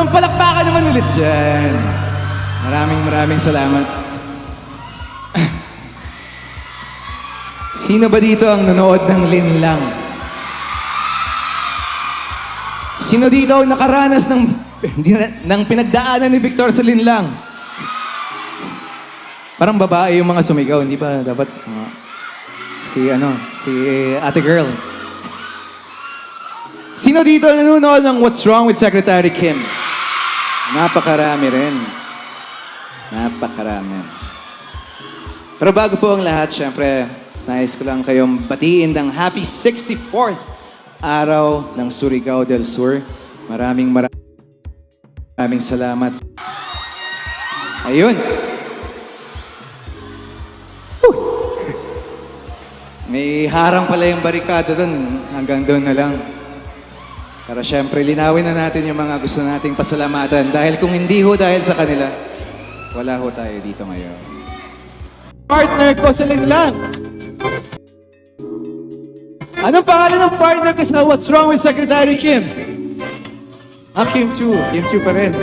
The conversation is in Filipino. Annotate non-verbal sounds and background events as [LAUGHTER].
Isang palakpakan naman ulit dyan. Maraming maraming salamat. Sino ba dito ang nanood ng Linlang? Sino dito ang nakaranas ng, na- ng pinagdaanan ni Victor sa Linlang? Parang babae yung mga sumigaw, hindi ba dapat mga, si ano, si ate girl. Sino dito ang nanonood ng What's Wrong with Secretary Kim? Napakarami rin. Napakarami. Pero bago po ang lahat, syempre, nais ko lang kayong batiin ng happy 64th araw ng Surigao del Sur. Maraming maraming, maraming salamat. Ayun. Whew. [LAUGHS] May harang pala yung barikada doon. Hanggang doon na lang. Pero syempre, linawin na natin yung mga gusto nating pasalamatan. Dahil kung hindi ho dahil sa kanila, wala ho tayo dito ngayon. Partner ko sa Linlang! Anong pangalan ng partner ko sa What's Wrong with Secretary Kim? Ah, Kim Chu. Kim Chu pa rin.